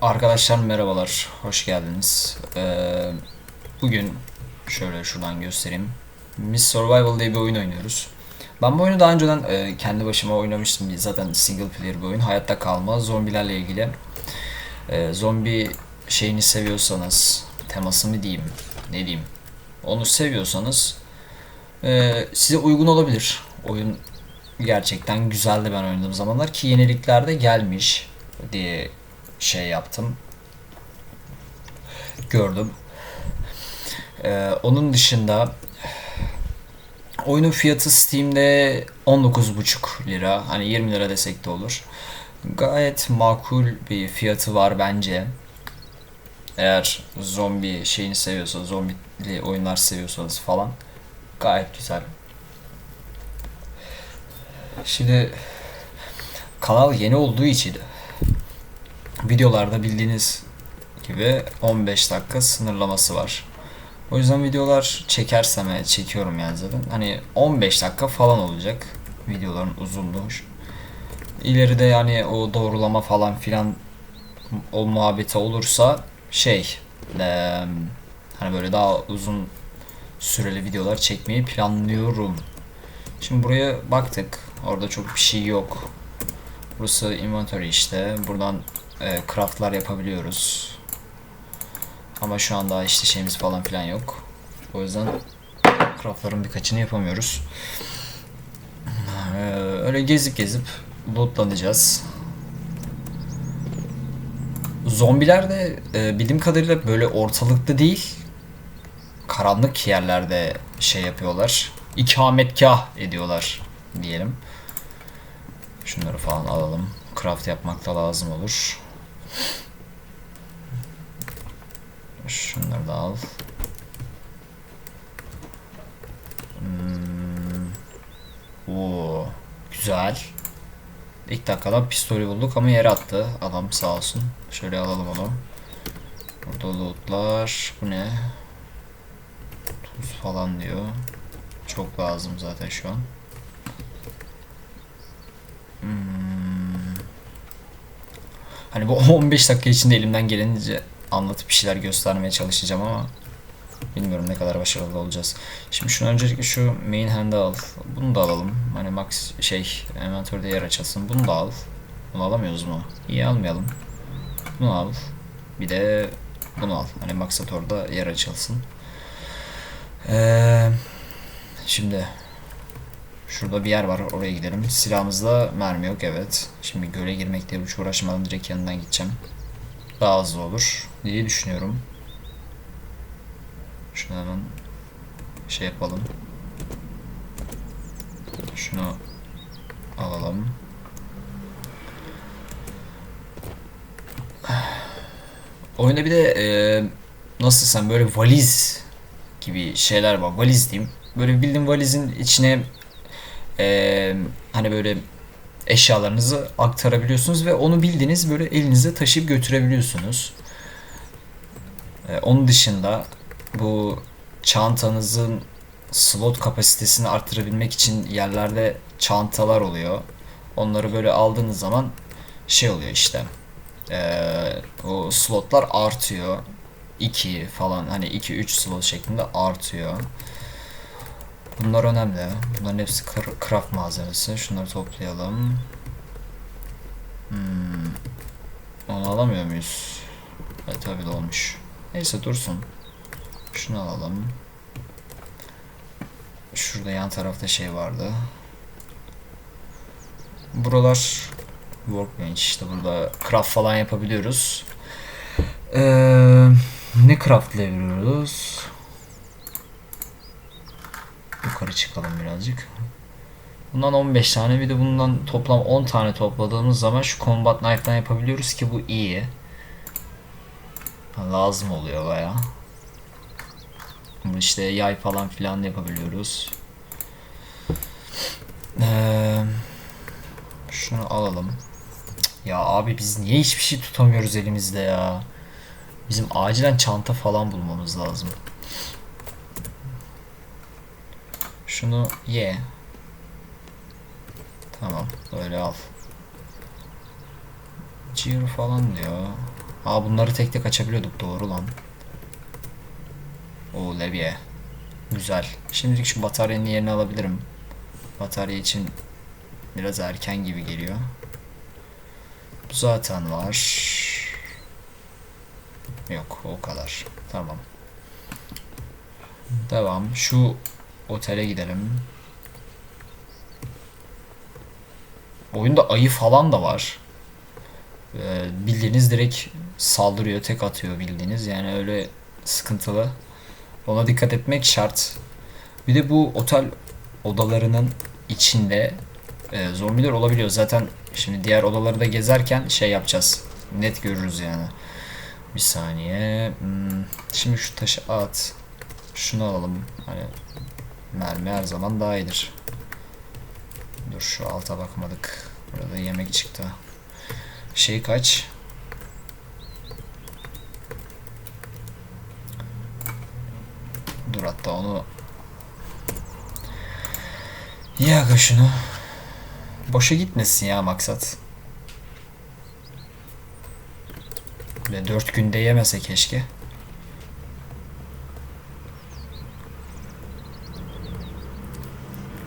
Arkadaşlar merhabalar, hoş geldiniz. Ee, bugün şöyle şuradan göstereyim. Miss Survival diye bir oyun oynuyoruz. Ben bu oyunu daha önceden e, kendi başıma oynamıştım. Zaten single player bir oyun. Hayatta kalma, zombilerle ilgili. Ee, zombi şeyini seviyorsanız, teması mı diyeyim, ne diyeyim. Onu seviyorsanız e, size uygun olabilir. Oyun gerçekten güzeldi ben oynadığım zamanlar ki yeniliklerde gelmiş diye şey yaptım. Gördüm. Ee, onun dışında oyunun fiyatı Steam'de 19,5 lira. Hani 20 lira desek de olur. Gayet makul bir fiyatı var bence. Eğer zombi şeyini seviyorsanız, zombili oyunlar seviyorsanız falan gayet güzel. Şimdi kanal yeni olduğu için videolarda bildiğiniz gibi 15 dakika sınırlaması var. O yüzden videolar çekersem evet, çekiyorum yani zaten. Hani 15 dakika falan olacak videoların uzunluğu. İleride yani o doğrulama falan filan o muhabbete olursa şey eee, hani böyle daha uzun süreli videolar çekmeyi planlıyorum. Şimdi buraya baktık. Orada çok bir şey yok. Burası inventory işte. Buradan e, craftlar yapabiliyoruz. Ama şu anda işte şeyimiz falan filan yok. O yüzden craftların birkaçını yapamıyoruz. Ee, öyle gezip gezip lootlanacağız. Zombiler de e, bildiğim kadarıyla böyle ortalıkta değil, karanlık yerlerde şey yapıyorlar. İkametgah ediyorlar diyelim. Şunları falan alalım. Craft yapmak da lazım olur. Şunları da al. Hmm. Oo, güzel. İlk dakikada pistolü bulduk ama yere attı. Adam sağ olsun. Şöyle alalım onu. Burada lootlar. Bu ne? Tuz falan diyor. Çok lazım zaten şu an. Hmm. Hani bu 15 dakika içinde elimden gelince anlatıp bir şeyler göstermeye çalışacağım ama bilmiyorum ne kadar başarılı olacağız. Şimdi şunu öncelikle şu main hand'ı al. Bunu da alalım. Hani max şey inventörde yer açılsın. Bunu da al. Bunu alamıyoruz mu? İyi almayalım. Bunu al. Bir de bunu al. Hani maksat orada yer açılsın. Ee, şimdi Şurada bir yer var oraya gidelim. Silahımızda mermi yok evet. Şimdi göle girmekte hiç uğraşmadan direkt yanından gideceğim. Daha hızlı olur diye düşünüyorum. Şunu hemen şey yapalım. Şunu alalım. Oyunda bir de e, nasıl sen böyle valiz gibi şeyler var. Valiz diyeyim. Böyle bildiğin valizin içine e, hani böyle eşyalarınızı aktarabiliyorsunuz ve onu bildiğiniz böyle elinizde taşıyıp götürebiliyorsunuz. E, onun dışında bu çantanızın slot kapasitesini arttırabilmek için yerlerde çantalar oluyor. Onları böyle aldığınız zaman şey oluyor işte. E, o slotlar artıyor. 2 falan hani 2-3 slot şeklinde artıyor. Bunlar önemli. Bunların hepsi craft malzemesi. Şunları toplayalım. Hmm. Onu alamıyor muyuz? Evet tabi olmuş. Neyse dursun. Şunu alalım. Şurada yan tarafta şey vardı. Buralar workbench işte burada craft falan yapabiliyoruz. Ee, ne craftlayabiliyoruz? Yukarı çıkalım birazcık. Bundan 15 tane bir de bundan toplam 10 tane topladığımız zaman şu combat knife'dan yapabiliyoruz ki bu iyi. Lazım oluyor baya. İşte yay falan filan yapabiliyoruz. Ee, şunu alalım. Ya abi biz niye hiçbir şey tutamıyoruz elimizde ya? Bizim acilen çanta falan bulmamız lazım. Şunu ye. Tamam. Böyle al. Ciro falan diyor. Aa bunları tek tek açabiliyorduk doğru lan. O levye. Güzel. Şimdilik şu bataryanın yerini alabilirim. Batarya için biraz erken gibi geliyor. Bu zaten var. Yok o kadar. Tamam. Devam. Şu otele gidelim. Oyunda ayı falan da var. Ee, bildiğiniz direkt saldırıyor, tek atıyor bildiğiniz. Yani öyle sıkıntılı. Ona dikkat etmek şart. Bir de bu otel odalarının içinde e, zombiler olabiliyor. Zaten şimdi diğer odaları da gezerken şey yapacağız. Net görürüz yani. Bir saniye. Hmm, Şimdi şu taşı at. Şunu alalım. Hani mermi her zaman daha iyidir. Dur şu alta bakmadık. Burada yemek çıktı. Şey kaç? Dur hatta onu Ya aga şunu. Boşa gitmesin ya maksat. Ve dört günde yemese keşke.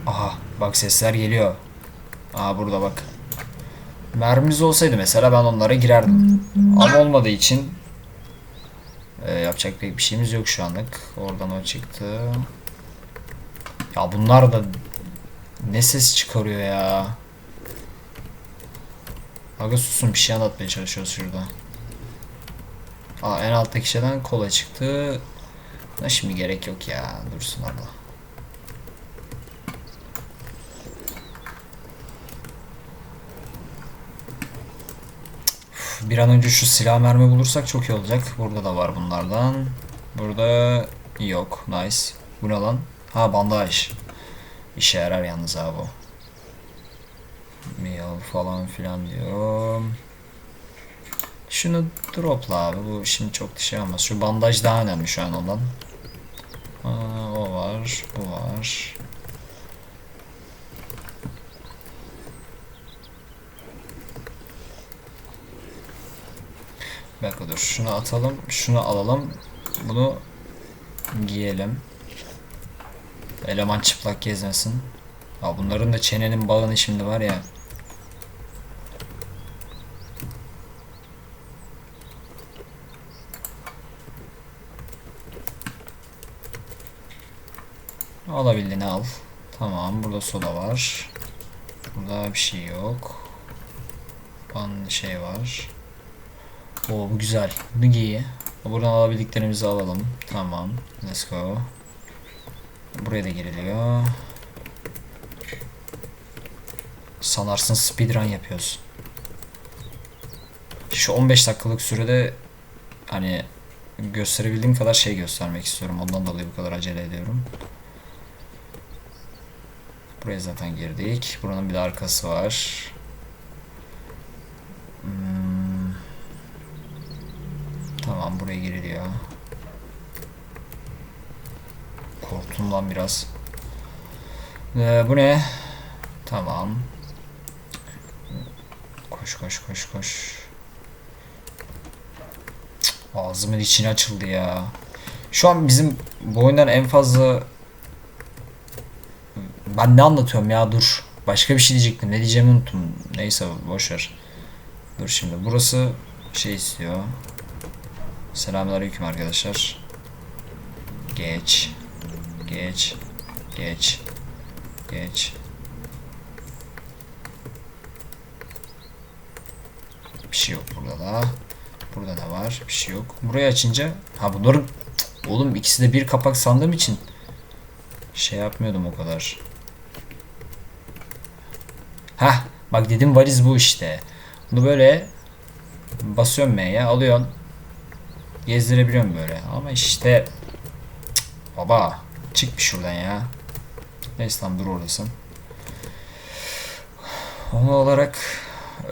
Aha bak sesler geliyor. Aa burada bak. Mermimiz olsaydı mesela ben onlara girerdim. Ama olmadığı için e, yapacak pek bir şeyimiz yok şu anlık. Oradan o çıktı. Ya bunlar da ne ses çıkarıyor ya. Aga susun bir şey anlatmaya çalışıyoruz şurada. Aa en alttaki şeyden kola çıktı. Buna şimdi gerek yok ya. Dursun abla. Bir an önce şu silah mermi bulursak çok iyi olacak. Burada da var bunlardan. Burada yok. Nice. Bu ne lan? Ha bandaj. İşe yarar yalnız abi bu. Meal falan filan diyor. Şunu dropla abi. Bu şimdi çok şey olmaz. Şu bandaj daha önemli şu an ondan. Aa, o var. Bu var. Bir dakika dur. Şunu atalım. Şunu alalım. Bunu giyelim. Eleman çıplak gezmesin. Ya bunların da çenenin bağını şimdi var ya. Alabildiğini al. Tamam burada soda var. Burada bir şey yok. Ban şey var. Oo bu güzel. Bunu giy. Buradan alabildiklerimizi alalım. Tamam. Let's go. Buraya da giriliyor. Sanarsın speedrun yapıyoruz. Şu 15 dakikalık sürede hani gösterebildiğim kadar şey göstermek istiyorum. Ondan dolayı bu kadar acele ediyorum. Buraya zaten girdik. Buranın bir de arkası var. Hmm. Tamam buraya giriliyor. Korktum lan biraz. Ee, bu ne? Tamam. Koş koş koş koş. Cık, Ağzımın içine açıldı ya. Şu an bizim bu oyundan en fazla ben ne anlatıyorum ya dur. Başka bir şey diyecektim. Ne diyeceğimi unuttum. Neyse boşver. Dur şimdi. Burası şey istiyor. Selamünaleyküm arkadaşlar. Geç. Geç. Geç. Geç. Bir şey yok burada da. Burada da var. Bir şey yok. Burayı açınca ha bunların oğlum ikisi de bir kapak sandığım için şey yapmıyordum o kadar. Hah bak dedim valiz bu işte. Bunu böyle basıyorum M'ye alıyorsun. Gezdirebiliyorum böyle. Ama işte Cık, baba çık bir şuradan ya. Neyse lan dur oradasın. Onu olarak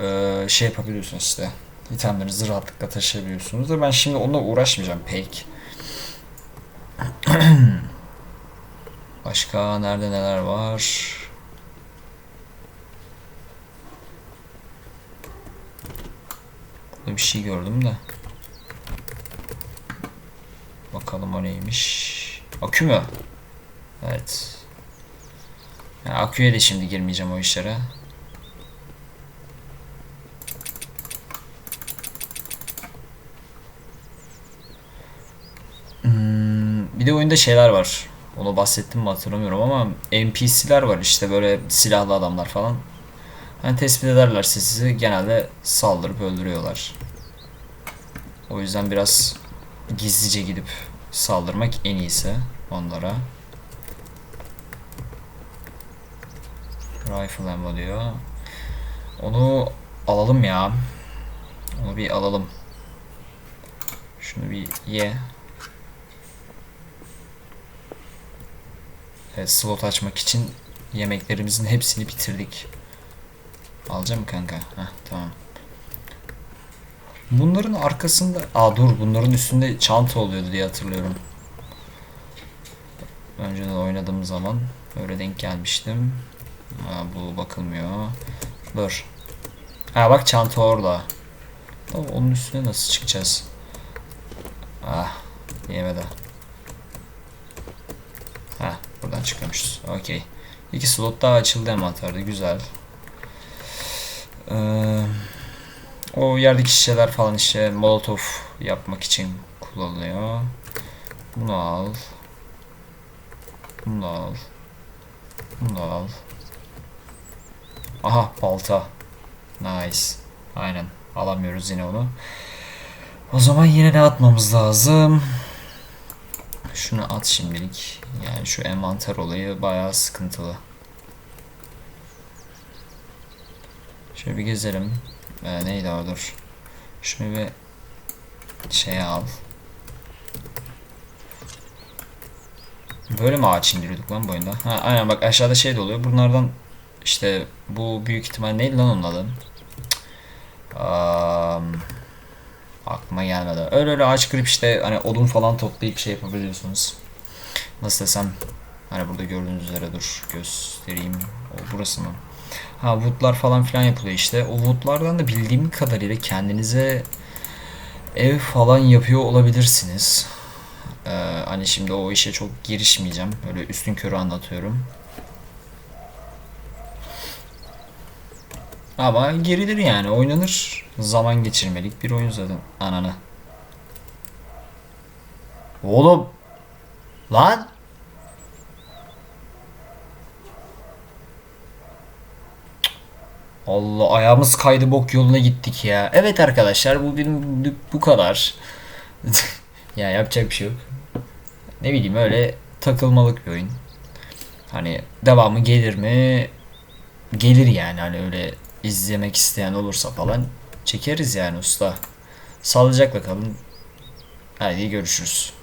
eee, şey yapabiliyorsunuz işte. İtemlerinizi rahatlıkla taşıyabiliyorsunuz da ben şimdi onunla uğraşmayacağım pek. Başka nerede neler var? Burada bir şey gördüm de. Bakalım o neymiş. Akü mü? Evet. Ya, aküye de şimdi girmeyeceğim o işlere. Hmm, bir de oyunda şeyler var. Onu bahsettim mi hatırlamıyorum ama NPC'ler var işte böyle silahlı adamlar falan. Hani tespit ederlerse sizi genelde saldırıp öldürüyorlar. O yüzden biraz gizlice gidip saldırmak en iyisi onlara. Rifle ammo diyor. Onu alalım ya. Onu bir alalım. Şunu bir ye. Evet, slot açmak için yemeklerimizin hepsini bitirdik. Alacağım kanka. Heh, tamam. Bunların arkasında... Aa dur bunların üstünde çanta oluyordu diye hatırlıyorum. Önceden oynadığım zaman öyle denk gelmiştim. Ha, bu bakılmıyor. Dur. Ha bak çanta orada. Tamam, onun üstüne nasıl çıkacağız? Ah yemedi. Ha buradan çıkıyormuşuz. Okey. İki slot daha açıldı envanterde. Güzel. Ee, o yerdeki şişeler falan işte molotov yapmak için kullanılıyor. Bunu al. Bunu al. Bunu al. Aha balta. Nice. Aynen. Alamıyoruz yine onu. O zaman yine ne atmamız lazım? Şunu at şimdilik. Yani şu envanter olayı bayağı sıkıntılı. Şöyle bir gezelim. Ee, neydi o dur. Şunu bir şeye al. Böyle mi ağaç indiriyorduk lan bu oyunda? Ha aynen bak aşağıda şey de oluyor. Bunlardan işte bu büyük ihtimal neydi lan onun adı? Am, aklıma gelmedi. Öyle öyle ağaç kırıp işte hani odun falan toplayıp şey yapabiliyorsunuz. Nasıl desem hani burada gördüğünüz üzere dur göstereyim. O burası mı? Ha woodlar falan filan yapılıyor işte. O woodlardan da bildiğim kadarıyla kendinize ev falan yapıyor olabilirsiniz. Ee, hani şimdi o işe çok girişmeyeceğim. Öyle üstün körü anlatıyorum. Ama geridir yani oynanır. Zaman geçirmelik bir oyun zaten. Ananı. Oğlum. Lan. Allah ayağımız kaydı bok yoluna gittik ya. Evet arkadaşlar bu benim bu kadar. ya yapacak bir şey yok. Ne bileyim öyle takılmalık bir oyun. Hani devamı gelir mi? Gelir yani hani öyle izlemek isteyen olursa falan çekeriz yani usta. Sağlıcakla kalın. Hadi görüşürüz.